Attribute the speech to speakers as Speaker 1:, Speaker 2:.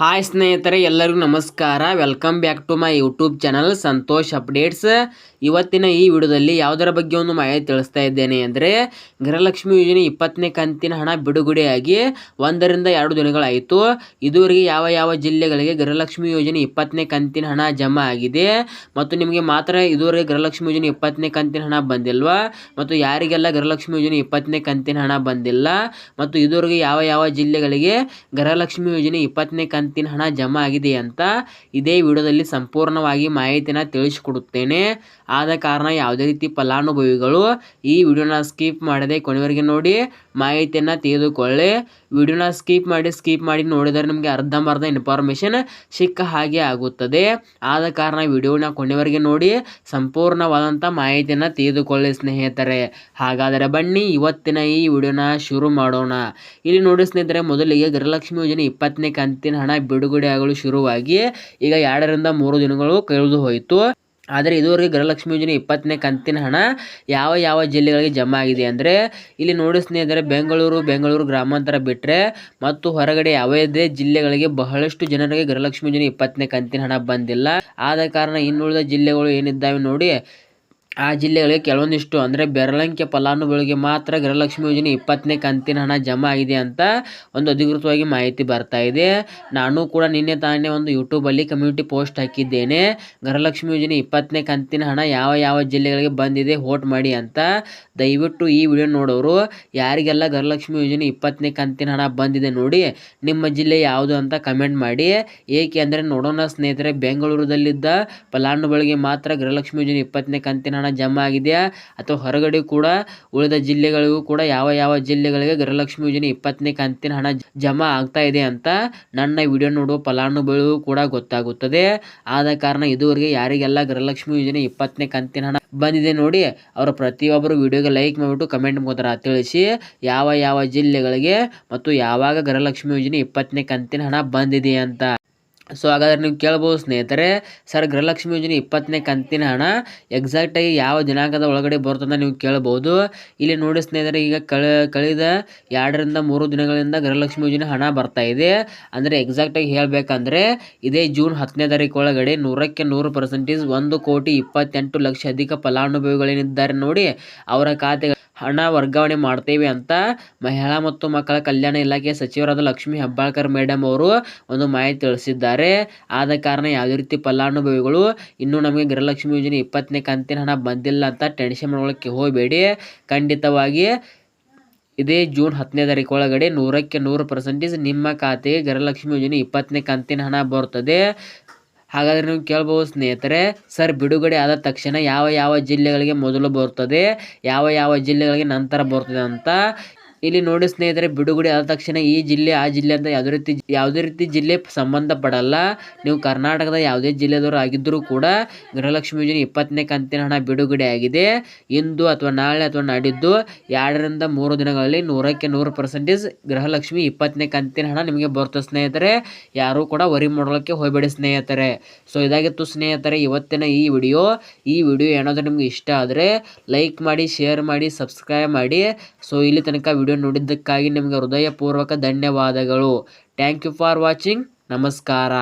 Speaker 1: Hi ಸ್ನೇಹಿತರೆ, ಎಲ್ಲರಿಗೂ ನಮಸ್ಕಾರ. Welcome back to my YouTube channel Santosh updates ಇವತ್ತಿನ ಈ ವಿಡಿಯೋದಲ್ಲಿ ಯಾವುದರ ಬಗ್ಗೆ ಒಂದು ಮಾಹಿತಿ ತಿಳಿಸ್ತಾ ಇದ್ದೇನೆ ಅಂದರೆ, ಗೃಹಲಕ್ಷ್ಮಿ ಯೋಜನೆ ಇಪ್ಪತ್ತನೇ ಕಂತಿನ ಹಣ ಬಿಡುಗಡೆಯಾಗಿ ಒಂದರಿಂದ ಎರಡು ದಿನಗಳಾಯಿತು. ಇದುವರೆಗೆ ಯಾವ ಯಾವ ಜಿಲ್ಲೆಗಳಿಗೆ ಗೃಹಲಕ್ಷ್ಮಿ ಯೋಜನೆ ಇಪ್ಪತ್ತನೇ ಕಂತಿನ ಹಣ ಜಮಾ ಆಗಿದೆ ಮತ್ತು ನಿಮಗೆ ಮಾತ್ರ ಇದುವರೆಗೆ ಗೃಹಲಕ್ಷ್ಮಿ ಯೋಜನೆ ಇಪ್ಪತ್ತನೇ ಕಂತಿನ ಹಣ ಬಂದಿಲ್ವಾ ಮತ್ತು ಯಾರಿಗೆಲ್ಲ ಗೃಹಲಕ್ಷ್ಮಿ ಯೋಜನೆ ಇಪ್ಪತ್ತನೇ ಕಂತಿನ ಹಣ ಬಂದಿಲ್ಲ ಮತ್ತು ಇದುವರೆಗೆ ಯಾವ ಯಾವ ಜಿಲ್ಲೆಗಳಿಗೆ ಗೃಹಲಕ್ಷ್ಮಿ ಯೋಜನೆ ಇಪ್ಪತ್ತನೇ ಕಂತಿನ ಹಣ ಜಮಾ ಆಗಿದೆ ಅಂತ ಇದೇ ವಿಡಿಯೋದಲ್ಲಿ ಸಂಪೂರ್ಣವಾಗಿ ಮಾಹಿತಿನ ತಿಳಿಸಿಕೊಡುತ್ತೇನೆ. ಆದ ಕಾರಣ ಯಾವುದೇ ರೀತಿ ಫಲಾನುಭವಿಗಳು ಈ ವಿಡಿಯೋನ ಸ್ಕಿಪ್ ಮಾಡದೆ ಕೊನೆವರೆಗೆ ನೋಡಿ ಮಾಹಿತಿಯನ್ನು ತೆಗೆದುಕೊಳ್ಳಿ ವಿಡಿಯೋನ ಸ್ಕಿಪ್ ಮಾಡಿ ಸ್ಕಿಪ್ ಮಾಡಿ ನೋಡಿದರೆ ನಿಮಗೆ ಅರ್ಧಂಬರ್ಧ ಇನ್ಫಾರ್ಮೇಷನ್ ಸಿಕ್ಕ ಹಾಗೆ ಆಗುತ್ತದೆ. ಆದ ಕಾರಣ ವಿಡಿಯೋನ ಕೊನೆವರೆಗೆ ನೋಡಿ ಸಂಪೂರ್ಣವಾದಂಥ ಮಾಹಿತಿಯನ್ನು ತೆಗೆದುಕೊಳ್ಳಿ ಸ್ನೇಹಿತರೆ. ಹಾಗಾದರೆ ಬನ್ನಿ, ಇವತ್ತಿನ ಈ ವಿಡಿಯೋನ ಶುರು ಮಾಡೋಣ. ಇಲ್ಲಿ ನೋಡಿ ಸ್ನೇಹಿತರೆ, ಮೊದಲಿಗೆ ಗೃಹಲಕ್ಷ್ಮಿ ಯೋಜನೆ ಇಪ್ಪತ್ತನೇ ಕಂತಿನ ಹಣ ಬಿಡುಗಡೆ ಆಗಲು ಶುರುವಾಗಿ, ಈಗ ಎರಡರಿಂದ ಮೂರು ದಿನಗಳು ಕಳೆದು ಹೋಯಿತು ಆದರೆ ಇದುವರೆಗೆ ಗೃಹಲಕ್ಷ್ಮಿ ಯೋಜನೆ ಇಪ್ಪತ್ತನೇ ಕಂತಿನ ಹಣ ಯಾವ ಯಾವ ಜಿಲ್ಲೆಗಳಿಗೆ ಜಮಾ ಆಗಿದೆ ಅಂದರೆ ಇಲ್ಲಿ ನೋಡಿ ಸ್ನೇಹಿತರೆ, ಬೆಂಗಳೂರು ಬೆಂಗಳೂರು ಗ್ರಾಮಾಂತರ ಬಿಟ್ಟರೆ ಮತ್ತು ಹೊರಗಡೆ ಯಾವುದೇ ಜಿಲ್ಲೆಗಳಿಗೆ ಬಹಳಷ್ಟು ಜನರಿಗೆ ಗೃಹಲಕ್ಷ್ಮಿ ಯೋಜನೆ ಇಪ್ಪತ್ತನೇ ಕಂತಿನ ಹಣ ಬಂದಿಲ್ಲ. ಆದ ಕಾರಣ ಇನ್ನುಳಿದ ಜಿಲ್ಲೆಗಳು ಏನಿದ್ದಾವೆ ನೋಡಿ ಆ ಜಿಲ್ಲೆಗಳಿಗೆ ಕೆಲವೊಂದಿಷ್ಟು ಅಂದರೆ ಬೆರಳಂಕೆ ಫಲಾನುಭವಿಗಳಿಗೆ ಮಾತ್ರ ಗೃಹಲಕ್ಷ್ಮಿ ಯೋಜನೆ ಇಪ್ಪತ್ತನೇ ಕಂತಿನ ಹಣ ಜಮಾ ಆಗಿದೆ ಅಂತ ಒಂದು ಅಧಿಕೃತವಾಗಿ ಮಾಹಿತಿ ಬರ್ತಾ ಇದೆ. ನಾನು ಕೂಡ ನಿನ್ನೆ ತಾನೇ ಒಂದು ಯೂಟ್ಯೂಬಲ್ಲಿ ಕಮ್ಯುನಿಟಿ ಪೋಸ್ಟ್ ಹಾಕಿದ್ದೇನೆ. ಗೃಹಲಕ್ಷ್ಮಿ ಯೋಜನೆ ಇಪ್ಪತ್ತನೇ ಕಂತಿನ ಹಣ ಯಾವ ಯಾವ ಜಿಲ್ಲೆಗಳಿಗೆ ಬಂದಿದೆ ವೋಟ್ ಮಾಡಿ ಅಂತ. ದಯವಿಟ್ಟು ಈ ವಿಡಿಯೋ ನೋಡೋರು, ಯಾರಿಗೆಲ್ಲ ಗೃಹಲಕ್ಷ್ಮಿ ಯೋಜನೆ ಇಪ್ಪತ್ತನೇ ಕಂತಿನ ಹಣ ಬಂದಿದೆ ನೋಡಿ, ನಿಮ್ಮ ಜಿಲ್ಲೆ ಯಾವುದು ಅಂತ ಕಮೆಂಟ್ ಮಾಡಿ. ಏಕೆ ಅಂದರೆ ನೋಡೋಣ ಸ್ನೇಹಿತರೆ ಬೆಂಗಳೂರದಲ್ಲಿದ್ದ ಫಲಾನುಭವಿಗಳಿಗೆ ಮಾತ್ರ ಗೃಹಲಕ್ಷ್ಮಿ ಯೋಜನೆ ಇಪ್ಪತ್ತನೇ ಕಂತಿನ ಹಣ ಜಮಾ ಆಗಿದೆಯಾ? ಅಥವಾ ಹೊರಗಡೆ ಕೂಡ ಉಳಿದ ಜಿಲ್ಲೆಗಳಿಗೂ ಕೂಡ ಯಾವ ಯಾವ ಜಿಲ್ಲೆಗಳಿಗೆ ಗೃಹಲಕ್ಷ್ಮಿ ಯೋಜನೆ ಇಪ್ಪತ್ತನೇ ಕಂತಿನ ಹಣ ಜಮಾ ಆಗ್ತಾ ಇದೆ ಅಂತ ನನ್ನ ವಿಡಿಯೋ ನೋಡುವ ಫಲಾನುಭವಿಗೂ ಕೂಡ ಗೊತ್ತಾಗುತ್ತದೆ. ಆದ ಕಾರಣ ಇದುವರೆಗೆ ಯಾರಿಗೆಲ್ಲ ಗೃಹಲಕ್ಷ್ಮಿ ಯೋಜನೆ ಇಪ್ಪತ್ತನೇ ಕಂತಿನ ಹಣ ಬಂದಿದೆ ನೋಡಿ, ಅವರ ಪ್ರತಿಯೊಬ್ಬರು ವಿಡಿಯೋಗೆ ಲೈಕ್ ಮಾಡಿಬಿಟ್ಟು ಕಮೆಂಟ್ ಮುಖಾಂತರ ತಿಳಿಸಿ ಯಾವ ಯಾವ ಜಿಲ್ಲೆಗಳಿಗೆ ಮತ್ತು ಯಾವಾಗ ಗೃಹಲಕ್ಷ್ಮಿ ಯೋಜನೆ ಇಪ್ಪತ್ತನೇ ಕಂತಿನ ಹಣ ಬಂದಿದೆ ಅಂತ. ಸೊ ಹಾಗಾದ್ರೆ ನೀವು ಕೇಳ್ಬೋದು ಸ್ನೇಹಿತರೆ, ಸರ್ ಗೃಹಲಕ್ಷ್ಮಿ ಯೋಜನೆ ಇಪ್ಪತ್ತನೇ ಕಂತಿನ ಹಣ ಎಕ್ಸಾಕ್ಟಾಗಿ ಯಾವ ದಿನಾಂಕದ ಒಳಗಡೆ ಬರುತ್ತಂತ ನೀವು ಕೇಳ್ಬೋದು. ಇಲ್ಲಿ ನೋಡಿ ಸ್ನೇಹಿತರೆ, ಈಗ ಕಳ, ಕಳೆದ ಎರಡರಿಂದ ಮೂರು ದಿನಗಳಿಂದ ಗೃಹಲಕ್ಷ್ಮಿ ಯೋಜನೆ ಹಣ ಬರ್ತಾ ಇದೆ. ಅಂದರೆ ಎಕ್ಸಾಕ್ಟಾಗಿ ಹೇಳಬೇಕಂದ್ರೆ, ಇದೇ ಜೂನ್ ಹತ್ತನೇ ತಾರೀಕು ಒಳಗಡೆ ನೂರಕ್ಕೆ ನೂರು ಪರ್ಸೆಂಟೇಜ್ ಒಂದು ಕೋಟಿ ಇಪ್ಪತ್ತೆಂಟು ಲಕ್ಷ ಅಧಿಕ ಫಲಾನುಭವಿಗಳೇನಿದ್ದಾರೆ ನೋಡಿ, ಅವರ ಖಾತೆಗೆ ಹಣ ವರ್ಗಾವಣೆ ಮಾಡ್ತೇವೆ ಅಂತ ಮಹಿಳಾ ಮತ್ತು ಮಕ್ಕಳ ಕಲ್ಯಾಣ ಇಲಾಖೆ ಸಚಿವರಾದ ಲಕ್ಷ್ಮಿ ಹೆಬ್ಬಾಳ್ಕರ್ ಮೇಡಮ್ ಅವರು ಒಂದು ಮಾಹಿತಿ ತಿಳಿಸಿದ್ದಾರೆ. ಆದ ಕಾರಣ ಯಾವುದೇ ರೀತಿ ಫಲಾನುಭವಿಗಳು ಇನ್ನೂ ನಮಗೆ ಗೃಹಲಕ್ಷ್ಮಿ ಯೋಜನೆ ಇಪ್ಪತ್ತನೇ ಕಂತಿನ ಹಣ ಬಂದಿಲ್ಲ ಅಂತ ಟೆನ್ಷನ್ ಮಾಡೋಕ್ಕೆ ಹೋಗಬೇಡಿ. ಖಂಡಿತವಾಗಿ ಇದೇ ಜೂನ್ ಹತ್ತನೇ ತಾರೀಕು ಒಳಗಡೆ ನೂರಕ್ಕೆ ನೂರು ಪರ್ಸೆಂಟೇಜ್ ನಿಮ್ಮ ಖಾತೆಗೆ ಗೃಹಲಕ್ಷ್ಮಿ ಯೋಜನೆ ಇಪ್ಪತ್ತನೇ ಕಂತಿನ ಹಣ ಬರುತ್ತದೆ. ಹಾಗಾದರೆ ನೀವು ಕೇಳ್ಬೋದು ಸ್ನೇಹಿತರೆ, ಸರ್ ಬಿಡುಗಡೆ ಆದ ತಕ್ಷಣ ಯಾವ ಯಾವ ಜಿಲ್ಲೆಗಳಿಗೆ ಮೊದಲು ಬರುತ್ತದೆ, ಯಾವ ಯಾವ ಜಿಲ್ಲೆಗಳಿಗೆ ನಂತರ ಬರುತ್ತದೆ ಅಂತ ಇಲ್ಲಿ ನೋಡಿ ಸ್ನೇಹಿತರೆ, ಬಿಡುಗಡೆ ಆದ ತಕ್ಷಣ ಈ ಜಿಲ್ಲೆ, ಆ ಜಿಲ್ಲೆ ಅಂತ ಯಾವುದೇ ರೀತಿ ಯಾವುದೇ ರೀತಿ ಜಿಲ್ಲೆ ಸಂಬಂಧಪಡಲ್ಲ. ನೀವು ಕರ್ನಾಟಕದ ಯಾವುದೇ ಜಿಲ್ಲೆದವರು ಆಗಿದ್ದರೂ ಕೂಡ ಗೃಹಲಕ್ಷ್ಮಿ ಯೋಜನೆ ಇಪ್ಪತ್ತನೇ ಕಂತಿನ ಹಣ ಬಿಡುಗಡೆ ಆಗಿದೆ. ಇಂದು ಅಥವಾ ನಾಳೆ ಅಥವಾ ನಾಡಿದ್ದು ಎರಡರಿಂದ ಮೂರು ದಿನಗಳಲ್ಲಿ ನೂರಕ್ಕೆ ನೂರು ಪರ್ಸೆಂಟೇಜ್ ಗೃಹಲಕ್ಷ್ಮಿ ಇಪ್ಪತ್ತನೇ ಕಂತಿನ ಹಣ ನಿಮಗೆ ಬರುತ್ತೆ ಸ್ನೇಹಿತರೆ. ಯಾರೂ ಕೂಡ ವರಿ ಮಾಡೋಕ್ಕೆ ಹೋಗಬೇಡಿ ಸ್ನೇಹಿತರೆ. ಸೊ ಇದಾಗಿತ್ತು ಸ್ನೇಹಿತರೆ, ಇವತ್ತಿನ ಈ ವಿಡಿಯೋ. ಈ ವಿಡಿಯೋ ಏನಾದರೂ ನಿಮ್ಗೆ ಇಷ್ಟ ಆದರೆ ಲೈಕ್ ಮಾಡಿ, ಶೇರ್ ಮಾಡಿ, ಸಬ್ಸ್ಕ್ರೈಬ್ ಮಾಡಿ. ಸೊ ಇಲ್ಲಿ ತನಕ ವಿಡಿಯೋ ವಿಡಿಯೋ ನೋಡಿದ್ದಕ್ಕಾಗಿ ನಿಮಗೆ ಹೃದಯಪೂರ್ವಕ ಧನ್ಯವಾದಗಳು. ಥ್ಯಾಂಕ್ ಯು ಫಾರ್ ವಾಚಿಂಗ್ ನಮಸ್ಕಾರ.